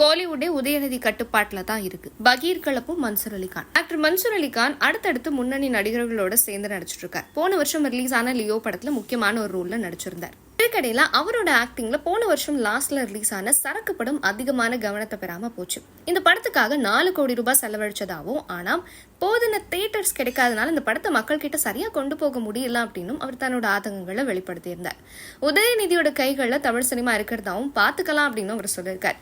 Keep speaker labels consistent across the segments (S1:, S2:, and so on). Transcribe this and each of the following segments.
S1: கோலிவுட்டே உதயநிதி கட்டுப்பாட்டில் தான் இருக்கு. பகீர் கலப்பும் மன்சூர் அலிகான். ஆக்டர் மன்சூர் அலிகான் அடுத்தடுத்து முன்னணி நடிகர்களோட சேர்ந்து நடிச்சிட்டு இருக்கார் போன வருஷம் ரிலீஸ் ஆன லியோ படத்துல முக்கியமான ஒரு ரோல்ல நடிச்சிருந்தார். இதுக்கடையில அவரோட ஆக்டிங்ல போன வருஷம் லாஸ்ட்ல ரிலீஸ் ஆன சரக்கு படம் அதிகமான கவனத்தை பெறாம போச்சு. இந்த படத்துக்காக நாலு கோடி ரூபாய் செலவழிச்சதாகவும் ஆனா போதின தேட்டர்ஸ் கிடைக்காதனால இந்த படத்தை மக்கள் கிட்ட சரியா கொண்டு போக முடியல அப்படின்னும் அவர் தன்னோட ஆதங்கங்களை வெளிப்படுத்தியிருந்தார். உதயநிதியோட கைகள்ல தமிழ் சினிமா இருக்கிறதாவும் பாத்துக்கலாம் அப்படின்னு அவர் சொல்லியிருக்கார்.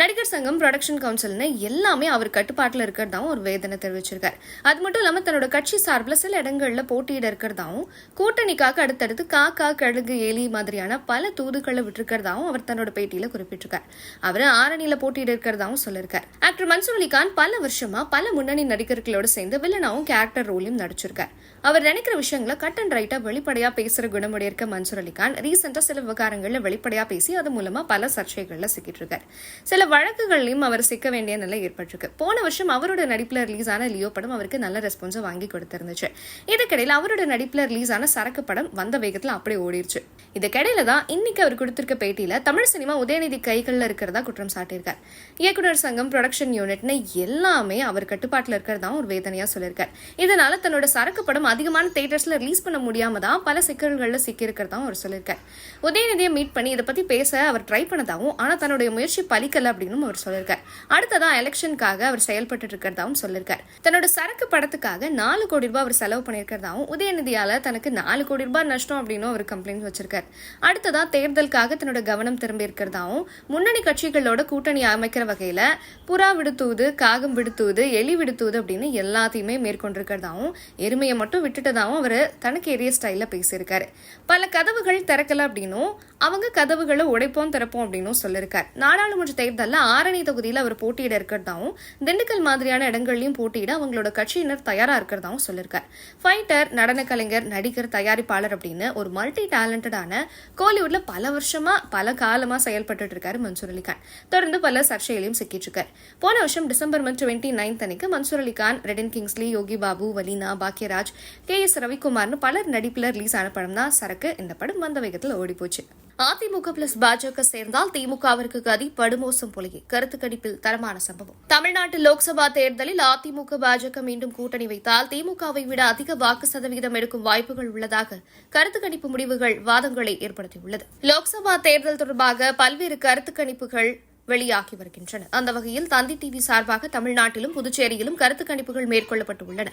S1: நடிகர் சங்கம் ப்ரொடக்ஷன் கவுன்சில்னு எல்லாமே அவர் கட்டுப்பாட்டில் இருக்கிறதாவும் ஒரு வேதனை தெரிவிச்சிருக்காரு. அது மட்டும் இல்லாமல் தன்னோட கட்சி சார்பில் சில இடங்கள்ல போட்டியிட இருக்கிறதாவும் கூட்டணிக்காக அடுத்தடுத்து காக்கா கழுகு எலி மாதிரியான பல தூதுக்களை விட்டுருக்கிறதாவும் அவர் தன்னோட பேட்டியில குறிப்பிட்டிருக்கார். அவர் ஆரணியில போட்டியிட இருக்கிறதாவும் சொல்லியிருக்கார். ஆக்டர் மன்சூர் அலிகான் பல வருஷமா பல முன்னணி நடிகர்களோட சேர்ந்து வில்லனாவும் கேரக்டர் ரோலையும் நடிச்சிருக்கார். அவர் நினைக்கிற விஷயங்களை கட் அண்ட் ரைட்டா வெளிப்படையா பேசுற குணமுடைய இருக்க மன்சூர் அலிகான் ரீசெண்டாக சில விவகாரங்களில் வெளிப்படையா பேசி அது மூலமா பல சர்ச்சைகளில் சிக்கிட்டு இருக்கார் சில வழக்குகள்லையும் அவர் சிக்க வேண்டிய நிலை ஏற்பட்டிருக்கு. போன வருஷம் அவரோட நடிப்பில் ரிலீஸ் ஆன லியோ படம் அவருக்கு நல்ல ரெஸ்பான்ஸை வாங்கி கொடுத்திருந்துச்சு. இதுக்கிடையில அவரோட நடிப்புல ரிலீஸ் ஆன சரக்கு படம் வந்த வேகத்தில் அப்படியே ஓடிருச்சு. இதுக்கிடையில தான் இன்னைக்கு அவர் கொடுத்திருக்க பேட்டியில தமிழ் சினிமா உதயநிதி கைகள்ல இருக்கிறதா குற்றம் சாட்டியிருக்கார். இயக்குனர் சங்கம் ப்ரொடக்ஷன் யூனிட்னு எல்லாமே அவர் கட்டுப்பாட்டுல இருக்கிறதா ஒரு வேதனையா சொல்லியிருக்கார். இதனால தன்னோட சரக்கு படம் அதிகமான தேட்டர்ஸ்ல ரிலீஸ் பண்ண முடியாம தான் பல சிக்கல்கள்ல சிக்கியிருக்கிறதாவும் அவர் சொல்லியிருக்கார். உதயநிதியை மீட் பண்ணி இதை பத்தி பேச அவர் ட்ரை பண்ணதாவும் ஆனால் தன்னுடைய முயற்சி பலிக்கல அப்படின்னு அவர் சொல்லியிருக்கார். அடுத்ததான் எலெக்ஷனுக்காக அவர் செயல்பட்டு இருக்கிறதாவும் சொல்லியிருக்கார். தன்னோட சரக்கு படத்துக்காக நாலு கோடி ரூபாய் அவர் செலவு பண்ணியிருக்கிறதாவும் உதயநிதியால் தனக்கு நாலு கோடி ரூபாய் நஷ்டம் அப்படின்னு அவர் கம்ப்ளைண்ட் வச்சிருக்கார். அடுத்ததான் தேர்தலுக்காக தன்னோட கவனம் திரும்பி இருக்கிறதாவும் முன்னணி கட்சிகளோட கூட்டணி அமைக்கிற வகையில புறா விடுத்துவது காகம் விடுத்துவது எலி விடுத்துவது அப்படின்னு எல்லாத்தையுமே மேற்கொண்டிருக்கிறதாவும் எருமையை மட்டும் விட்டுட்டதாவும் அவர் தனக்கு எரிய ஸ்டைல்ல பேசியிருக்காரு. பல கதவுகள் திறக்கல அப்படின்னும் அவங்க கதவுகளை உடைப்போம் திறப்போம் அப்படின்னும் சொல்லியிருக்கார். நாடாளுமன்ற தேர்தல் தேர்தலில் ஆரணி தொகுதியில் அவர் போட்டியிட இருக்கிறதாவும் திண்டுக்கல் மாதிரியான இடங்கள்லயும் போட்டியிட அவங்களோட கட்சியினர் தயாரா இருக்கிறதாவும் சொல்லியிருக்கார் ஃபைட்டர் நடன கலைஞர் நடிகர் தயாரிப்பாளர் அப்படின்னு ஒரு மல்டி டேலண்டடான கோலிவுட்ல பல வருஷமா பல காலமா செயல்பட்டு இருக்காரு மன்சூர் அலிகான் தொடர்ந்து பல சர்ச்சைகளையும் சிக்கிட்டு இருக்காரு. போன வருஷம் டிசம்பர் மந்த் டுவெண்ட்டி நைன்த் அன்னைக்கு மன்சூர் அலிகான் ரெடன் கிங்ஸ்லி யோகி பாபு வலீனா பாக்யராஜ் கே எஸ் ரவிக்குமார்னு பலர் நடிப்புல ரிலீஸ் ஆன படம் தான் சரக்கு இந்த படம் வந்த வேகத்தில் ஓடி போச்சு அதிமுக பிளஸ் பாஜக சேர்ந்தால் திமுகவிற்கு கதி படுமோசம் பொலிகை கருத்து கணிப்பில் தரமான சம்பவம். தமிழ்நாட்டு லோக்சபா தேர்தலில் அதிமுக பாஜக மீண்டும் கூட்டணி வைத்தால் திமுகவை விட அதிக வாக்கு சதவீதம் எடுக்கும் வாய்ப்புகள் உள்ளதாக கருத்து கணிப்பு முடிவுகள் வாதங்களை ஏற்படுத்தியுள்ளது. லோக்சபா தேர்தல் தொடர்பாக பல்வேறு கருத்து கணிப்புகள் வெளியாகி வருகின்றன. அந்த வகையில் தந்தி டிவி சார்பாக தமிழ்நாட்டிலும் புதுச்சேரியிலும் கருத்து கணிப்புகள் மேற்கொள்ளப்பட்டு உள்ளன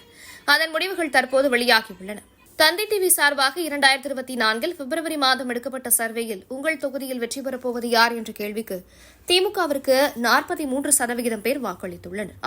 S1: அதன் முடிவுகள் தற்போது வெளியாகியுள்ளன தந்தை டிவி சார்பாக இரண்டாயிரத்தி இருபத்தி நான்கில் பிப்ரவரி மாதம் எடுக்கப்பட்ட சர்வேயில் உங்கள் தொகுதியில் வெற்றி பெறப்போவது யார் என்ற கேள்விக்கு திமுகவிற்கு நாற்பத்தி மூன்று சதவிகிதம் பேர் வாக்களித்துள்ளனர்.